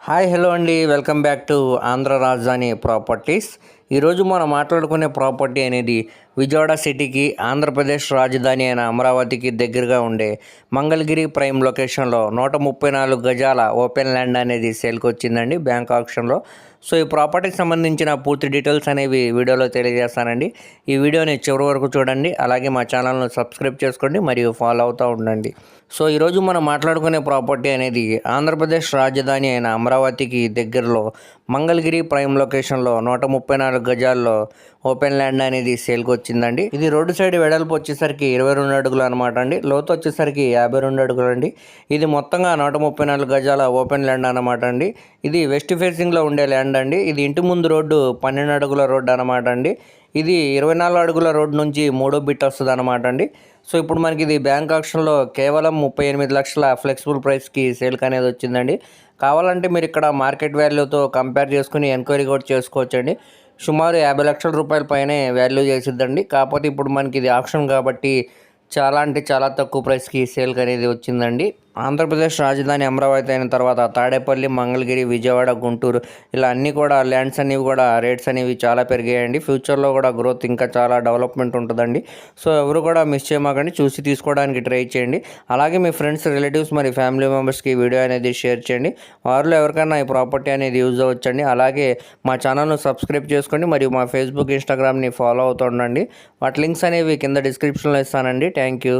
Hi hello అండి. Welcome back to Andhra Rajadhani properties. ఈరోజు మనం మాట్లాడుకునే ప్రాపర్టీ అనేది విజయవాడ సిటీకి ఆంధ్రప్రదేశ్ రాజధాని అయిన అమరావతికి దగ్గరగా ఉండే మంగళగిరి ప్రైమ్ లొకేషన్లో నూట ముప్పై నాలుగు గజాల ఓపెన్ ల్యాండ్ అనేది సేల్కి వచ్చిందండి బ్యాంక్ ఆప్షన్లో. సో ఈ ప్రాపర్టీకి సంబంధించిన పూర్తి డీటెయిల్స్ అనేవి వీడియోలో తెలియజేస్తానండి. ఈ వీడియోని చివరి వరకు చూడండి. అలాగే మా ఛానల్ను సబ్స్క్రైబ్ చేసుకోండి. మరియు ఫాలో అవుతూ ఉండండి. సో ఈరోజు మనం మాట్లాడుకునే ప్రాపర్టీ అనేది ఆంధ్రప్రదేశ్ రాజధాని అయిన అమరావతికి దగ్గరలో మంగళగిరి ప్రైమ్ లొకేషన్లో నూట ముప్పై నాలుగు గజాల్లో ఓపెన్ ల్యాండ్ అనేది సేల్కి వచ్చిందండి. ఇది రోడ్డు సైడ్ వెడల్పు వచ్చేసరికి ఇరవై రెండు అడుగులు అనమాట అండి. లోతు వచ్చేసరికి యాభై రెండు అడుగులు అండి. ఇది మొత్తంగా నూట ముప్పై నాలుగు గజాల ఓపెన్ ల్యాండ్ అనమాట అండి. ఇది వెస్ట్ ఫేసింగ్లో ఉండే ల్యాండ్ అండి. ఇది ఇంటి ముందు రోడ్డు పన్నెండు అడుగుల రోడ్డు అనమాట అండి. ఇది ఇరవై నాలుగు అడుగుల రోడ్డు నుంచి మూడో బిట్ వస్తుంది అనమాట అండి. సో ఇప్పుడు మనకి ఇది బ్యాంక్ ఆప్షన్లో కేవలం ముప్పై ఎనిమిది లక్షల ఫ్లెక్సిబుల్ ప్రైస్కి సేల్కి అనేది వచ్చిందండి. కావాలంటే మీరు ఇక్కడ మార్కెట్ వాల్యూతో కంపేర్ చేసుకుని ఎంక్వైరీ కూడా చేసుకోవచ్చండి. సుమారు యాభై లక్షల రూపాయల పైనే వాల్యూ చేసిద్దండి. కాకపోతే ఇప్పుడు మనకి ఇది ఆప్షన్ కాబట్టి చాలా అంటే చాలా తక్కువ ప్రైస్కి సేల్కి అనేది వచ్చిందండి. ఆంధ్రప్రదేశ్ రాజధాని అమరావతి అయిన తర్వాత తాడేపల్లి మంగళగిరి విజయవాడ గుంటూరు ఇలా అన్నీ కూడా ల్యాండ్స్ అనేవి కూడా రేట్స్ అనేవి చాలా పెరిగాయండి. ఫ్యూచర్లో కూడా గ్రోత్ ఇంకా చాలా డెవలప్మెంట్ ఉంటుందండి. సో ఎవరు కూడా మిస్ చేయమాకండి. చూసి తీసుకోవడానికి ట్రై చేయండి. అలాగే మీ ఫ్రెండ్స్ రిలేటివ్స్ మరి ఫ్యామిలీ మెంబర్స్కి వీడియో అనేది షేర్ చేయండి. వారిలో ఎవరికైనా ఈ ప్రాపర్టీ అనేది యూజ్ అవ్వచ్చండి. అలాగే మా ఛానల్ను సబ్స్క్రైబ్ చేసుకోండి. మరియు మా ఫేస్బుక్ ఇన్స్టాగ్రామ్ని ఫాలో అవుతుండండి వాటి లింక్స్ అనేవి కింద డిస్క్రిప్షన్లో ఇస్తానండి. Thank you